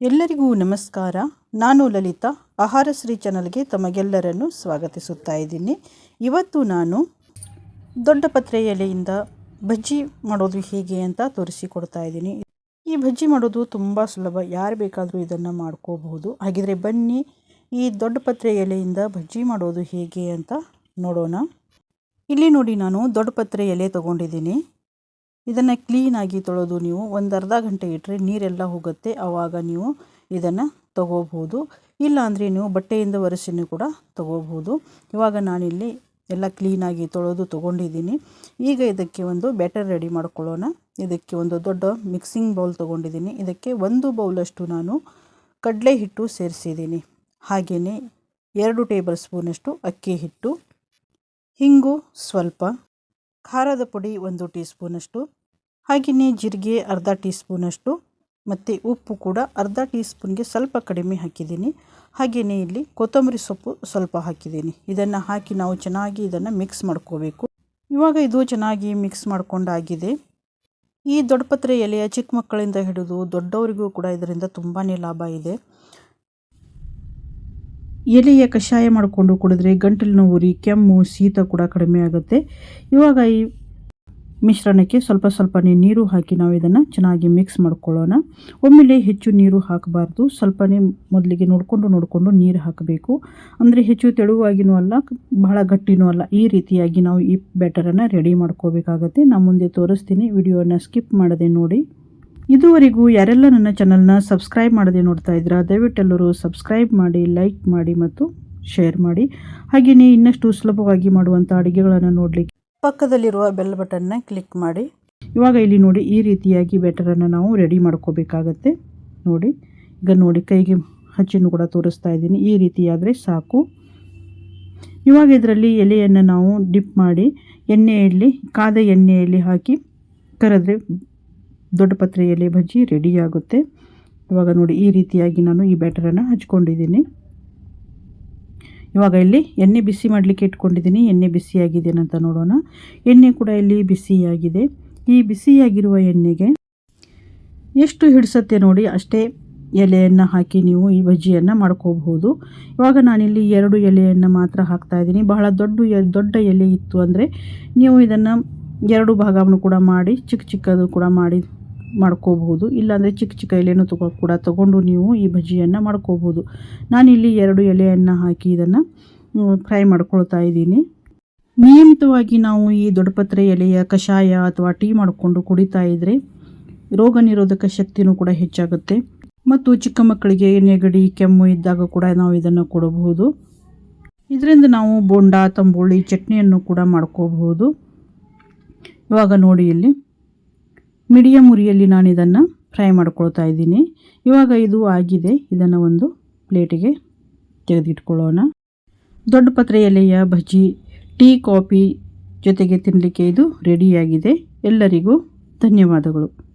ಎಲ್ಲರಿಗೂ ನಮಸ್ಕಾರ. ನಾನು ಲಲಿತಾ. ಆಹಾರ ಶ್ರೀ ಚಾನಲ್ಗೆ ತಮಗೆಲ್ಲರನ್ನು ಸ್ವಾಗತಿಸುತ್ತಾ ಇದ್ದೀನಿ. ಇವತ್ತು ನಾನು ದೊಡ್ಡ ಪತ್ರೆ ಎಲೆಯಿಂದ ಬಜ್ಜಿ ಮಾಡೋದು ಹೇಗೆ ಅಂತ ತೋರಿಸಿಕೊಡ್ತಾ ಇದ್ದೀನಿ. ಈ ಬಜ್ಜಿ ಮಾಡೋದು ತುಂಬ ಸುಲಭ. ಯಾರು ಬೇಕಾದರೂ ಇದನ್ನು ಮಾಡ್ಕೋಬಹುದು. ಹಾಗಿದ್ರೆ ಬನ್ನಿ, ಈ ದೊಡ್ಡ ಪತ್ರೆ ಎಲೆಯಿಂದ ಬಜ್ಜಿ ಮಾಡೋದು ಹೇಗೆ ಅಂತ ನೋಡೋಣ. ಇಲ್ಲಿ ನೋಡಿ ನಾನು ದೊಡ್ಡ ಪತ್ರೆ ಎಲೆ ತೊಗೊಂಡಿದ್ದೀನಿ. ಇದನ್ನು ಕ್ಲೀನಾಗಿ ತೊಳೆದು ನೀವು ಒಂದು ಅರ್ಧ ಗಂಟೆ ಇಟ್ಟರೆ ನೀರೆಲ್ಲ ಹೋಗುತ್ತೆ. ಆವಾಗ ನೀವು ಇದನ್ನು ತಗೋಬಹುದು. ಇಲ್ಲಾಂದರೆ ನೀವು ಬಟ್ಟೆಯಿಂದ ಒರೆಸಿನೂ ಕೂಡ ತಗೋಬಹುದು. ಇವಾಗ ನಾನಿಲ್ಲಿ ಎಲ್ಲ ಕ್ಲೀನಾಗಿ ತೊಳೆದು ತೊಗೊಂಡಿದ್ದೀನಿ. ಈಗ ಇದಕ್ಕೆ ಒಂದು ಬ್ಯಾಟರ್ ರೆಡಿ ಮಾಡ್ಕೊಳ್ಳೋಣ. ಇದಕ್ಕೆ ಒಂದು ದೊಡ್ಡ ಮಿಕ್ಸಿಂಗ್ ಬೌಲ್ ತೊಗೊಂಡಿದ್ದೀನಿ. ಇದಕ್ಕೆ ಒಂದು ಬೌಲಷ್ಟು ನಾನು ಕಡಲೆ ಹಿಟ್ಟು ಸೇರಿಸಿದ್ದೀನಿ. ಹಾಗೆಯೇ ಎರಡು ಟೇಬಲ್ ಸ್ಪೂನಷ್ಟು ಅಕ್ಕಿ ಹಿಟ್ಟು. ಹಿಂಗು ಸ್ವಲ್ಪ ಖಾರದ ಪುಡಿ ಒಂದು ಟೀ ಸ್ಪೂನಷ್ಟು ಹಾಗೆಯೇ ಜೀರಿಗೆ ಅರ್ಧ ಟೀ ಸ್ಪೂನಷ್ಟು ಮತ್ತು ಉಪ್ಪು ಕೂಡ ಅರ್ಧ ಟೀ ಸ್ಪೂನ್ಗೆ ಸ್ವಲ್ಪ ಕಡಿಮೆ ಹಾಕಿದ್ದೀನಿ. ಹಾಗೆಯೇ ಇಲ್ಲಿ ಕೊತ್ತಂಬರಿ ಸೊಪ್ಪು ಸ್ವಲ್ಪ ಹಾಕಿದ್ದೀನಿ. ಇದನ್ನು ಹಾಕಿ ನಾವು ಚೆನ್ನಾಗಿ ಇದನ್ನು ಮಿಕ್ಸ್ ಮಾಡ್ಕೋಬೇಕು. ಇವಾಗ ಇದು ಚೆನ್ನಾಗಿ ಮಿಕ್ಸ್ ಮಾಡ್ಕೊಂಡಾಗಿದೆ. ಈ ದೊಡ್ಡಪತ್ರೆ ಎಲೆಯ ಚಿಕ್ಕ ಮಕ್ಕಳಿಂದ ಹಿಡಿದು ದೊಡ್ಡವರಿಗೂ ಕೂಡ ಇದರಿಂದ ತುಂಬಾ ಲಾಭ ಇದೆ. ಎಲೆಯ ಕಷಾಯ ಮಾಡಿಕೊಂಡು ಕುಡಿದ್ರೆ ಗಂಟಲಿನ ಉರಿ ಕೆಮ್ಮು ಶೀತ ಕೂಡ ಕಡಿಮೆ ಆಗುತ್ತೆ. ಇವಾಗ ಈ ಮಿಶ್ರಣಕ್ಕೆ ಸ್ವಲ್ಪ ಸ್ವಲ್ಪನೇ ನೀರು ಹಾಕಿ ನಾವು ಇದನ್ನು ಚೆನ್ನಾಗಿ ಮಿಕ್ಸ್ ಮಾಡ್ಕೊಳ್ಳೋಣ. ಒಮ್ಮೆಲೆ ಹೆಚ್ಚು ನೀರು ಹಾಕಬಾರ್ದು. ಸ್ವಲ್ಪನೇ ಮೊದಲಿಗೆ ನೋಡಿಕೊಂಡು ನೋಡಿಕೊಂಡು ನೀರು ಹಾಕಬೇಕು. ಅಂದರೆ ಹೆಚ್ಚು ತೆಳುವಾಗಿನೂ ಅಲ್ಲ, ಬಹಳ ಗಟ್ಟಿನೂ ಅಲ್ಲ. ಈ ರೀತಿಯಾಗಿ ನಾವು ಈ ಬ್ಯಾಟರನ್ನು ರೆಡಿ ಮಾಡ್ಕೋಬೇಕಾಗತ್ತೆ. ನಾನು ಮುಂದೆ ತೋರಿಸ್ತೀನಿ. ವಿಡಿಯೋನ ಸ್ಕಿಪ್ ಮಾಡದೆ ನೋಡಿ. ಇದುವರೆಗೂ ಯಾರೆಲ್ಲ ನನ್ನ ಚಾನಲ್ನ ಸಬ್ಸ್ಕ್ರೈಬ್ ಮಾಡದೆ ನೋಡ್ತಾ ಇದ್ದೀರಾ ದಯವಿಟ್ಟೆಲ್ಲರೂ ಸಬ್ಸ್ಕ್ರೈಬ್ ಮಾಡಿ ಲೈಕ್ ಮಾಡಿ ಮತ್ತು ಶೇರ್ ಮಾಡಿ. ಹಾಗೆಯೇ ಇನ್ನಷ್ಟು ಸುಲಭವಾಗಿ ಮಾಡುವಂಥ ಅಡುಗೆಗಳನ್ನು ನೋಡಲಿಕ್ಕೆ ಪಕ್ಕದಲ್ಲಿರುವ ಬೆಲ್ ಬಟನ್ನ ಕ್ಲಿಕ್ ಮಾಡಿ. ಇವಾಗ ಇಲ್ಲಿ ನೋಡಿ ಈ ರೀತಿಯಾಗಿ ಬೆಟರನ್ನು ನಾವು ರೆಡಿ ಮಾಡ್ಕೋಬೇಕಾಗತ್ತೆ. ನೋಡಿ, ಈಗ ನೋಡಿ ಕೈಗೆ ಹಚ್ಚನ್ನು ಕೂಡ ತೋರಿಸ್ತಾ ಇದ್ದೀನಿ. ಈ ರೀತಿಯಾದರೆ ಸಾಕು. ಇವಾಗ ಇದರಲ್ಲಿ ಎಲೆಯನ್ನು ನಾವು ಡಿಪ್ ಮಾಡಿ ಎಣ್ಣೆಯಲ್ಲಿ, ಕಾದ ಎಣ್ಣೆಯಲ್ಲಿ ಹಾಕಿ ಕರೆದ್ರೆ ದೊಡ್ಡ ಪತ್ರೆ ಎಲೆ ಬಜ್ಜಿ ರೆಡಿಯಾಗುತ್ತೆ ಇವಾಗ ನೋಡಿ ಈ ರೀತಿಯಾಗಿ ನಾನು ಈ ಬ್ಯಾಟರನ್ನು ಹಚ್ಕೊಂಡಿದ್ದೀನಿ. ಇವಾಗ ಇಲ್ಲಿ ಎಣ್ಣೆ ಬಿಸಿ ಮಾಡಲಿಕ್ಕೆ ಇಟ್ಕೊಂಡಿದ್ದೀನಿ. ಎಣ್ಣೆ ಬಿಸಿಯಾಗಿದೆ ಅಂತ ನೋಡೋಣ. ಎಣ್ಣೆ ಕೂಡ ಇಲ್ಲಿ ಬಿಸಿಯಾಗಿದೆ. ಈ ಬಿಸಿಯಾಗಿರುವ ಎಣ್ಣೆಗೆ ಎಷ್ಟು ಹಿಡಿಸತ್ತೆ ನೋಡಿ, ಅಷ್ಟೇ ಎಲೆಯನ್ನು ಹಾಕಿ ನೀವು ಈ ಬಜ್ಜಿಯನ್ನು ಮಾಡ್ಕೋಬಹುದು. ಇವಾಗ ನಾನಿಲ್ಲಿ ಎರಡು ಎಲೆಯನ್ನು ಮಾತ್ರ ಹಾಕ್ತಾ ಇದ್ದೀನಿ. ಬಹಳ ದೊಡ್ಡ ದೊಡ್ಡ ಎಲೆ ಇತ್ತು ಅಂದರೆ ನೀವು ಇದನ್ನು ಎರಡು ಭಾಗವನ್ನು ಕೂಡ ಮಾಡಿ, ಚಿಕ್ಕ ಚಿಕ್ಕದು ಕೂಡ ಮಾಡಿ ಮಾಡ್ಕೋಬಹುದು. ಇಲ್ಲಾಂದರೆ ಚಿಕ್ಕ ಚಿಕ್ಕ ಎಲೆನೂ ತಗೋ ಕೂಡ ತಗೊಂಡು ನೀವು ಈ ಬಜ್ಜಿಯನ್ನು ಮಾಡ್ಕೋಬೋದು ನಾನಿಲ್ಲಿ ಎರಡು ಎಲೆಯನ್ನು ಹಾಕಿ ಇದನ್ನು ಫ್ರೈ ಮಾಡ್ಕೊಳ್ತಾ ಇದ್ದೀನಿ. ನಿಯಮಿತವಾಗಿ ನಾವು ಈ ದೊಡ್ಡಪತ್ರೆ ಎಲೆಯ ಕಷಾಯ ಅಥವಾ ಟೀ ಮಾಡಿಕೊಂಡು ಕುಡಿತಾ ಇದ್ದರೆ ರೋಗ ನಿರೋಧಕ ಶಕ್ತಿನೂ ಕೂಡ ಹೆಚ್ಚಾಗುತ್ತೆ. ಮತ್ತು ಚಿಕ್ಕ ಮಕ್ಕಳಿಗೆ ನೆಗಡಿ, ಕೆಮ್ಮು ಇದ್ದಾಗ ಕೂಡ ನಾವು ಇದನ್ನು ಕೊಡಬಹುದು. ಇದರಿಂದ ನಾವು ಬೋಂಡ, ತಂಬುಳಿ, ಚಟ್ನಿಯನ್ನು ಕೂಡ ಮಾಡ್ಕೋಬಹುದು. ಇವಾಗ ನೋಡಿ ಇಲ್ಲಿ. ಮೀಡಿಯಮ್ ಉರಿಯಲ್ಲಿ ನಾನು ಇದನ್ನು ಫ್ರೈ ಮಾಡ್ಕೊಳ್ತಾ ಇದ್ದೀನಿ. ಇವಾಗ ಇದು ಆಗಿದೆ. ಇದನ್ನು ಒಂದು ಪ್ಲೇಟಿಗೆ ತೆಗೆದಿಟ್ಕೊಳ್ಳೋಣ. ದೊಡ್ಡ ಪತ್ರೆ ಎಲೆಯ ಬಜ್ಜಿ, ಟೀ, ಕಾಫಿ ಜೊತೆಗೆ ತಿನ್ನಲಿಕ್ಕೆ ಇದು ರೆಡಿಯಾಗಿದೆ. ಎಲ್ಲರಿಗೂ ಧನ್ಯವಾದಗಳು.